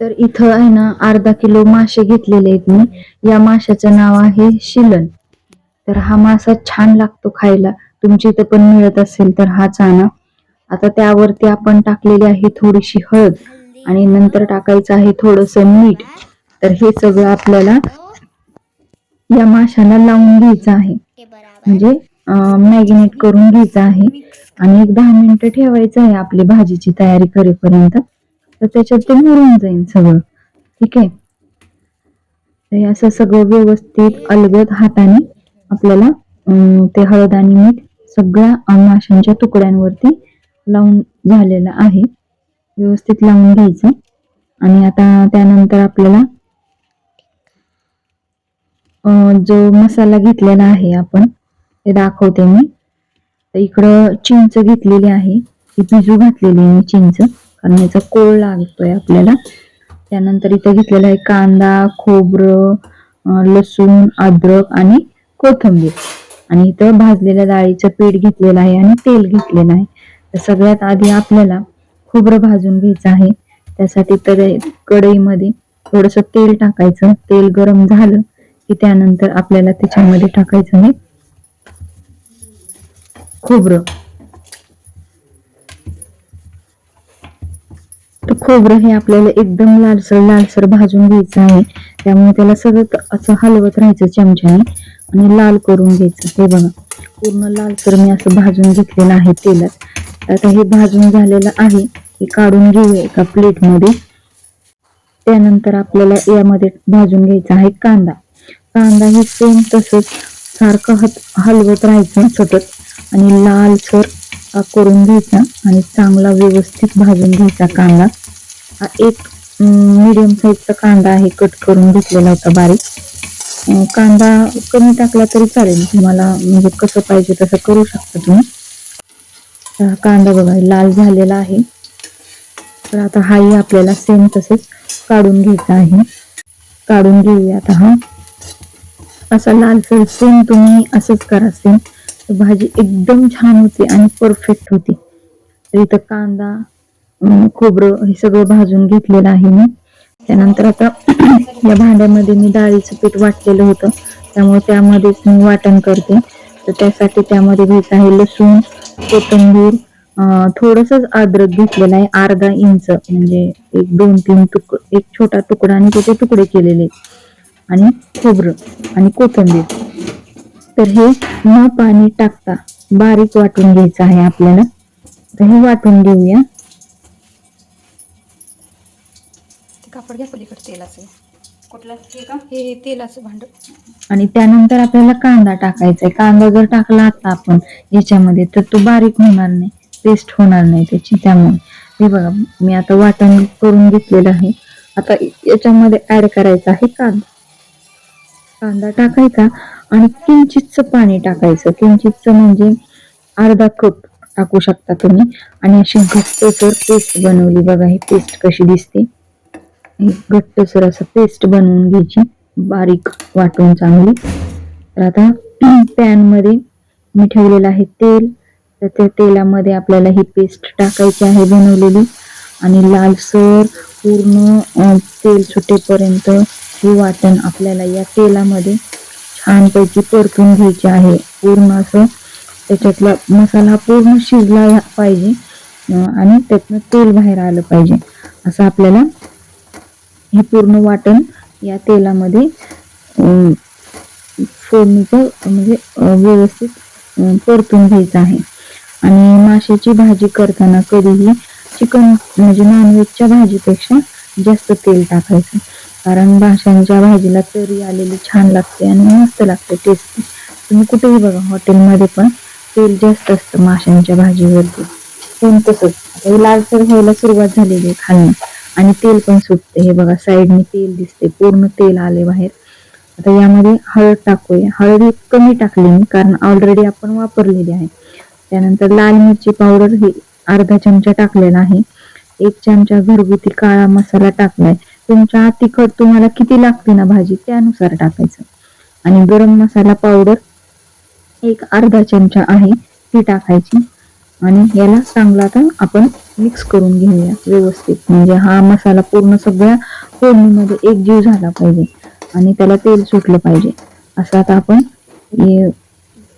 तर इथं आहे ना अर्धा किलो मासे घेतलेले आहेत मी. या माशाचं नाव आहे शिलन. तर हा मासा छान लागतो खायला. तुमच्या इथं पण मिळत असेल तर हाच आणा आता त्यावरती आपण टाकलेली आहे थोडीशी हळद आणि नंतर टाकायचं आहे थोडस मीठ. तर हे सगळं आपल्याला या माशाला लावून घ्यायचं आहे. म्हणजे मॅगिनेट करून घ्यायचं आहे. आणि एक दहा मिनिटं ठेवायचं आहे आपली भाजीची तयारी करेपर्यंत. तर त्याच्यात ते मुरून जाईल सगळं. ठीक आहे? तर हे असं सगळं व्यवस्थित अलगद हाताने आपल्याला ते हळद आणि मीठ सगळ्या माशांच्या तुकड्यांवरती लावून झालेलं आहे. व्यवस्थित लावून घ्यायचं. आणि आता त्यानंतर आपल्याला जो मसाला घेतलेला आहे आपण ते दाखवते मी. तर इकडं चिंच घेतलेली आहे. ती भिजू घातलेली आहे मी चिंच. कारण याचा कोळ लागतोय आपल्याला. त्यानंतर इथं घेतलेला आहे कांदा खोबरं लसूण अद्रक आणि कोथिंबीर. आणि इथं भाजलेल्या डाळीचं पीठ घेतलेलं आहे आणि तेल घेतलेलं आहे. तर सगळ्यात आधी आपल्याला खोबरं भाजून घ्यायचं आहे. त्यासाठी तर कढईमध्ये थोडस तेल टाकायचं. तेल गरम झालं की त्यानंतर आपल्याला त्याच्यामध्ये टाकायचं आहे खोबरं. खोबरं हे आपल्याला एकदम लालसर लालसर भाजून घ्यायचं आहे. त्यामुळे त्याला सगळं असं हलवत राहायचं चमच्याने आणि लाल करून घ्यायचं. हे बघा पूर्ण लालसर मी असं भाजून घेतलेलं आहे तेलात. आता हे भाजून झालेलं आहे हे काढून घेऊया एका प्लेटमध्ये. त्यानंतर आपल्याला यामध्ये भाजून घ्यायचा आहे कांदा. कांदा हे सेम तसंच सारखं हत हलवत राहायचं सतत आणि लालसर करून घ्यायचा आणि चांगला व्यवस्थित भाजून घ्यायचा कांदा. एक मिडियम साईजचा कांदा आहे कट करून घेतलेला होता बारीक. कांदा कमी टाकला तरी चालेल तुम्हाला म्हणजे कसं पाहिजे तसं करू शकता तुम्ही. हा कांदा बघा लाल झालेला आहे. तर आता हाही आपल्याला सेम तसेच काढून घ्यायचा आहे. काढून घेऊया आता हा. असा लालसर सेम तुम्ही असंच करा सेम भाजी एकदम छान होती आणि परफेक्ट होती. तर इथं कांदा खोबरं हे सगळं भाजून घेतलेलं आहे मी. त्यानंतर आता या भांड्यामध्ये मी डाळीचं पीठ वाटलेलं होतं. त्यामुळे त्यामध्येच मी वाटण करते. तर त्यासाठी त्यामध्ये घ्यायचं आहे लसूण कोथिंबीर अं, थोडंसंच अद्रक घेतलेलं आहे अर्धा इंच. म्हणजे एक दोन तीन तुक एक छोटा तुकडा आणि त्याचे तुकडे केलेले आणि खोबरं आणि कोथिंबीर. तर हे न पाणी टाकता बारीक वाटून घ्यायचं आहे आपल्याला. तर हे वाटून घेऊया. कापड घ्या पलीकडे तेलाचं. कुठलं? हे का? हे हे तेलाचं भांड. आणि त्यानंतर आपल्याला कांदा टाकायचा आहे कांदा जर टाकला आता आपण याच्यामध्ये तर तो बारीक होणार नाही पेस्ट होणार नाही त्याची. त्यामुळे हे बघा मी आता वाटण करून घेतलेलं आहे. आता याच्यामध्ये ऍड करायचा आहे कांदा. कांदा टाकायचा आणि किंचितचं पाणी टाकायचं. किंचितचं म्हणजे अर्धा कप टाकू शकता तुम्ही. आणि अशी घट्टसर पेस्ट बनवली बघा ही पेस्ट कशी दिसते. एक घट्टसर असं पेस्ट बनवून घ्यायची बारीक वाटून चांगली. तर आता पॅनमध्ये मी ठेवलेलं आहे तेल. तर त्या तेलामध्ये आपल्याला ही पेस्ट टाकायची आहे बनवलेली. आणि लालसर पूर्ण तेल सुटेपर्यंत हे वाटण आपल्याला या तेलामध्ये छानपैकी परतून घ्यायचे आहे. पूर्ण असं त्याच्यातला मसाला पूर्ण शिजला पाहिजे आणि त्यातनं तेल बाहेर आलं पाहिजे. असं आपल्याला हे पूर्ण वाटण या तेलामध्ये फोडणीचं म्हणजे व्यवस्थित परतून घ्यायचं आहे. आणि माशाची भाजी करताना कधीही चिकन म्हणजे नॉनव्हेजच्या भाजीपेक्षा जास्त तेल टाकायचं. कारण माशांच्या भाजीला तरी आलेली छान लागते आणि मस्त लागते टेस्टी तुम्ही कुठेही बघा हॉटेलमध्ये पण तेल जास्त असतं माशांच्या भाजीवरती. पण तसंच लालसर व्हायला सुरुवात झालेली आहे खालनं आणि तेल पण सुटते हे बघा साईडने तेल दिसते पूर्ण तेल आले बाहेर. आता यामध्ये हळद टाकूया. हळद ही कमी टाकली मी कारण ऑलरेडी आपण वापरलेली आहे. त्यानंतर लाल मिरची पावडर ही अर्धा चमचा टाकलेला आहे. एक चमचा घरगुती काळा मसाला टाकलाय. तुमच्या तिखट तुम्हाला किती लागते ना भाजी त्यानुसार टाकायचं. आणि गरम मसाला पावडर एक अर्धा चमचा आहे ती टाकायची. आणि याला चांगला आता आपण मिक्स करून घेऊया व्यवस्थित. म्हणजे हा मसाला पूर्ण सगळ्या फोडणीमध्ये एकजीव झाला पाहिजे आणि त्याला तेल सुटलं पाहिजे. असं आता आपण हे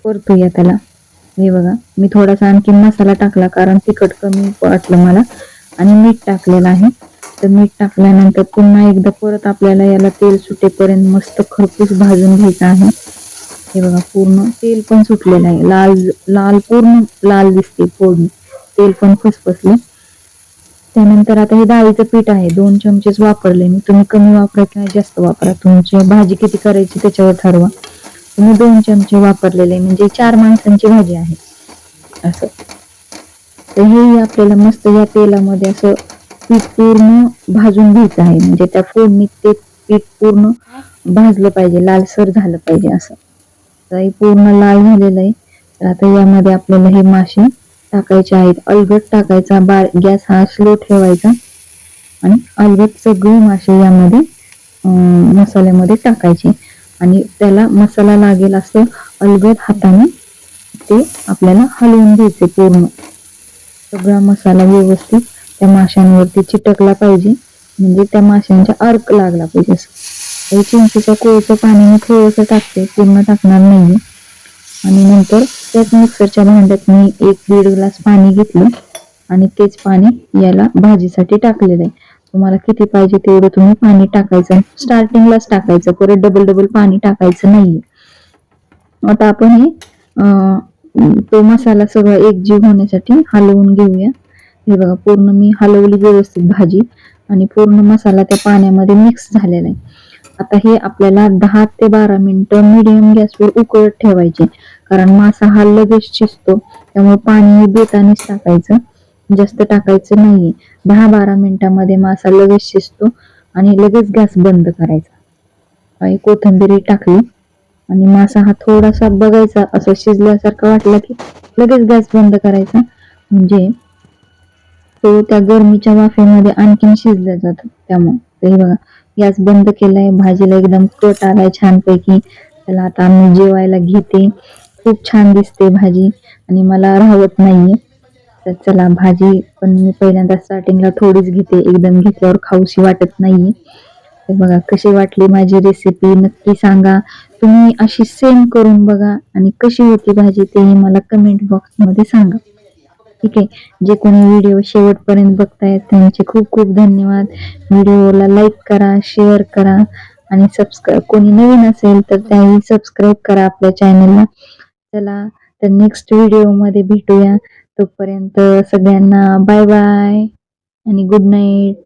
परतूया त्याला. हे बघा मी थोडासा आणखी मसाला टाकला कारण तिखट कमी वाटलं मला आणि मीठ टाकलेलं आहे. तर मीठ टाकल्यानंतर पुन्हा एकदा परत आपल्याला याला तेल सुटेपर्यंत मस्त खरपूस भाजून घ्यायचं आहे. हे बघा पूर्ण तेल पण सुटलेलं आहे. लाल लाल पूर्ण लाल दिसते फोडणी. तेल पण फसफसले. त्यानंतर आता हे डाळीचं पीठ आहे. दोन चमचेच वापरले मी. तुम्ही कमी वापरा किंवा जास्त वापरा. तुमची भाजी किती करायची त्याच्यावर ठरवा. मी दोन चमचे वापरलेले म्हणजे चार माणसांची भाजी आहे. असं. तर हे आपल्याला मस्त या तेलामध्ये असं पीठ पूर्ण भाजून घ्यायचं आहे. म्हणजे त्या फोडणीत ते पीठ पूर्ण भाजलं पाहिजे. लालसर झालं पाहिजे असं. तर हे पूर्ण लाल झालेलं आहे. तर आता यामध्ये आपल्याला हे मासे टाकायचे आहेत. अलगट टाकायचा बार गॅस हा स्लो ठेवायचा. आणि अलगट सगळे मासे यामध्ये मसाल्यामध्ये टाकायचे. आणि त्याला मसाला लागेल असं अलगद हाताने ते आपल्याला हलवून द्यायचे पूर्ण. सगळा मसाला व्यवस्थित त्या माशांवरती चिटकला पाहिजे. म्हणजे त्या माशांचा अर्क लागला पाहिजे असं. चिंचेच्या कोळचं पाणी मी थोडंसं टाकते. पूर्ण टाकणार नाही आणि नंतर त्याच मिक्सरच्या भांड्यात मी एक दीड ग्लास पाणी घेतलं आणि तेच पाणी याला भाजीसाठी टाकलेलं आहे. तुम्हाला किती पाहिजे तेवढं तुम्ही पाणी टाकायचं स्टार्टिंगलाच टाकायचं. परत डबल डबल पाणी टाकायचं नाहीये. आता आपण हे तो मसाला सगळा एकजीव होण्यासाठी हलवून घेऊया. हे बघा पूर्ण मी हलवली व्यवस्थित भाजी आणि पूर्ण मसाला त्या पाण्यामध्ये मिक्स झालेला आहे. आता हे आपल्याला दहा ते बारा मिनिटं मिडियम गॅसवर उकळत ठेवायचे. कारण मासा हा लगेच शिजतो त्यामुळे पाणी बेतानेच टाकायचं. जास्त टाकायचं नाहीये. दहा बारा मिनिटांमध्ये मासा लगेच शिजतो आणि लगेच गॅस बंद करायचा. आणि टाकली आणि मासा हा थोडासा बघायचा. असं शिजल्यासारखा वाटला की लगेच गॅस बंद करायचा. म्हणजे तो त्या गरमीच्या वाफेमध्ये आणखीन शिजला जातो. त्यामुळे. हे बघा गॅस बंद केलाय भाजीला एकदम कट आलाय छानपैकी. त्याला आता आम्ही जेवायला घेते. खूप छान दिसते भाजी आणि मला राहत नाहीये. तर चला भाजी पण मी पहिल्यांदा स्टार्टिंगला थोडीच घेते. एकदम घेतल्यावर खाऊशी वाटत नाहीये. तर बघा कशी वाटली माझी रेसिपी नक्की सांगा. तुम्ही अशी सेम करून बघा आणि कशी होती भाजी तेही मला कमेंट बॉक्समध्ये सांगा. ठीक आहे. जे कोणी व्हिडिओ शेवटपर्यंत बघतायत त्यांचे खूप खूप धन्यवाद. व्हिडिओला लाईक करा शेअर करा आणि सबस्क्राईब कोणी नवीन असेल तर त्याही सबस्क्राईब करा आपल्या चॅनलला चला तर नेक्स्ट व्हिडिओमध्ये भेटूया. तोपर्यंत सगळ्यांना बाय बाय आणि गुड नाईट